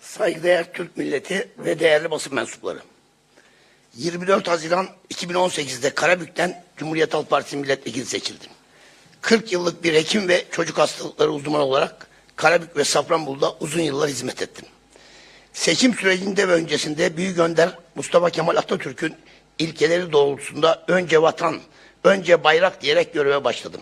Saygıdeğer Türk milleti ve değerli basın mensupları. 24 Haziran 2018'de Karabük'ten Cumhuriyet Halk Partisi milletvekili seçildim. 40 yıllık bir hekim ve çocuk hastalıkları uzmanı olarak Karabük ve Safranbolu'da uzun yıllar hizmet ettim. Seçim sürecinde ve öncesinde Büyük Önder Mustafa Kemal Atatürk'ün ilkeleri doğrultusunda önce vatan, önce bayrak diyerek göreve başladım.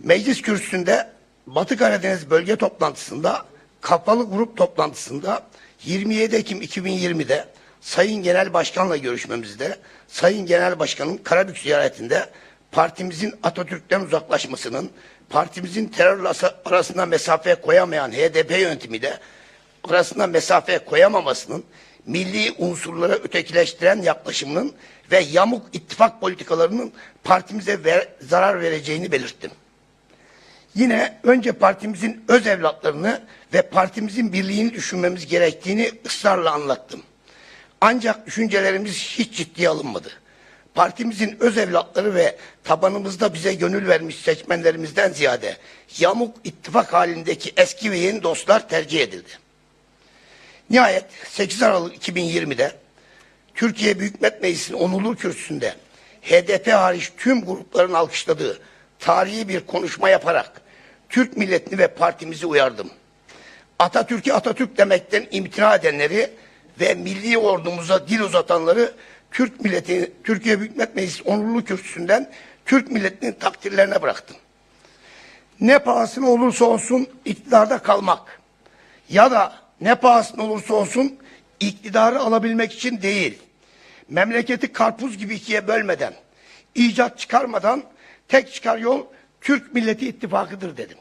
Meclis kürsüsünde Batı Karadeniz bölge toplantısında kapalı grup toplantısında 27 Ekim 2020'de Sayın Genel Başkan'la görüşmemizde Sayın Genel Başkan'ın Karabük ziyaretinde partimizin Atatürk'ten uzaklaşmasının, partimizin terörle arasında mesafe koyamayan HDP yönetimiyle arasında mesafe koyamamasının, milli unsurlara ötekileştiren yaklaşımının ve yamuk ittifak politikalarının partimize ver- zarar vereceğini belirttim. Yine önce partimizin öz evlatlarını ve partimizin birliğini düşünmemiz gerektiğini ısrarla anlattım. Ancak düşüncelerimiz hiç ciddiye alınmadı. Partimizin öz evlatları ve tabanımızda bize gönül vermiş seçmenlerimizden ziyade yamuk ittifak halindeki eski ve yeni dostlar tercih edildi. Nihayet 8 Aralık 2020'de Türkiye Büyük Millet Meclisi'nin onurlu kürsüsünde HDP hariç tüm grupların alkışladığı tarihi bir konuşma yaparak Türk milletini ve partimizi uyardım. Atatürk'ü Atatürk demekten imtina edenleri ve milli ordumuza dil uzatanları Türk milleti, Türkiye Büyük Millet Meclisi onurlu kürsüsünden Türk milletinin takdirlerine bıraktım. Ne pahasına olursa olsun iktidarda kalmak ya da ne pahasına olursa olsun iktidarı alabilmek için değil, memleketi karpuz gibi ikiye bölmeden, icat çıkarmadan tek çıkar yol Türk Milleti İttifakı'dır dedim.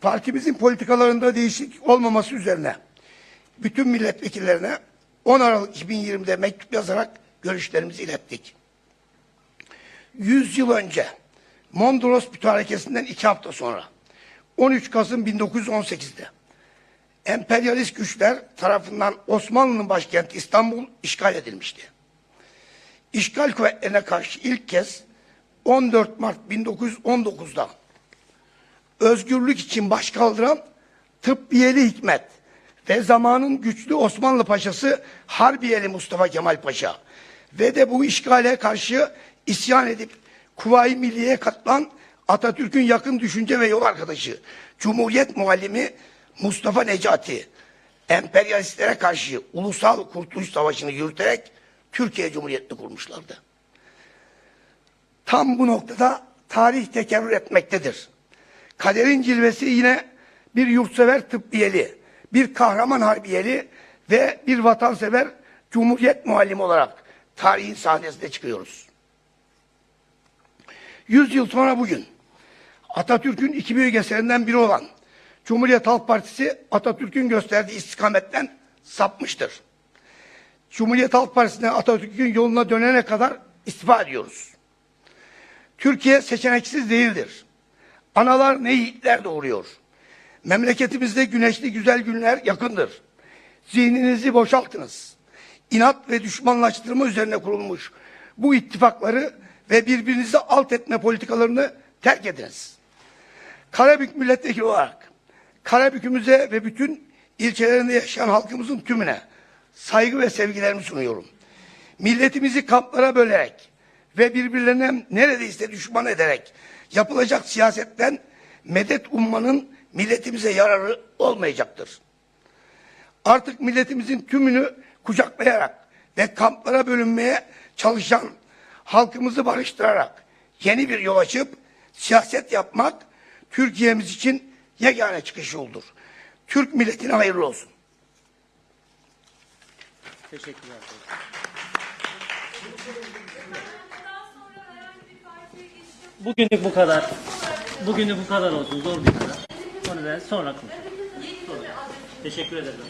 Partimizin politikalarında değişiklik olmaması üzerine bütün milletvekillerine 10 Aralık 2020'de mektup yazarak görüşlerimizi ilettik. 100 yıl önce Mondros Mütarekesi'nden iki hafta sonra 13 Kasım 1918'de emperyalist güçler tarafından Osmanlı'nın başkenti İstanbul işgal edilmişti. İşgal kuvvetlerine karşı ilk kez 14 Mart 1919'da özgürlük için baş kaldıran Tıbbiyeli Hikmet ve zamanın güçlü Osmanlı Paşası Harbiyeli Mustafa Kemal Paşa ve de bu işgale karşı isyan edip Kuvayi Milliye'ye katılan Atatürk'ün yakın düşünce ve yol arkadaşı Cumhuriyet muallimi Mustafa Necati emperyalistlere karşı ulusal kurtuluş savaşını yürüterek Türkiye Cumhuriyeti'ni kurmuşlardı. Tam bu noktada tarih tekerrür etmektedir. Kaderin cilvesi yine bir yurtsever tıbbiyeli, bir kahraman harbiyeli ve bir vatansever cumhuriyet muallimi olarak tarihin sahnesine çıkıyoruz. Yüz yıl sonra bugün Atatürk'ün iki büyük eserinden biri olan Cumhuriyet Halk Partisi Atatürk'ün gösterdiği istikametten sapmıştır. Cumhuriyet Halk Partisi'ne Atatürk'ün yoluna dönene kadar istifa ediyoruz. Türkiye seçeneksiz değildir. Analar ne yiğitler doğuruyor. Memleketimizde güneşli güzel günler yakındır. Zihninizi boşaltınız. İnat ve düşmanlaştırma üzerine kurulmuş bu ittifakları ve birbirinizi alt etme politikalarını terk ediniz. Karabük milletvekili olarak Karabük'ümüze ve bütün ilçelerinde yaşayan halkımızın tümüne saygı ve sevgilerimi sunuyorum. Milletimizi kamplara bölerek ve birbirlerine neredeyse düşman ederek yapılacak siyasetten medet ummanın milletimize yararı olmayacaktır. Artık milletimizin tümünü kucaklayarak ve kamplara bölünmeye çalışan halkımızı barıştırarak yeni bir yol açıp siyaset yapmak Türkiye'miz için yegane çıkış yoldur. Türk milletine hayırlı olsun. Teşekkürler. Bugünlük bu kadar. Bugünlük bu kadar olsun. Zor bir karar. Onu ben sonra konuşuruz. Sonra. Teşekkür ederim.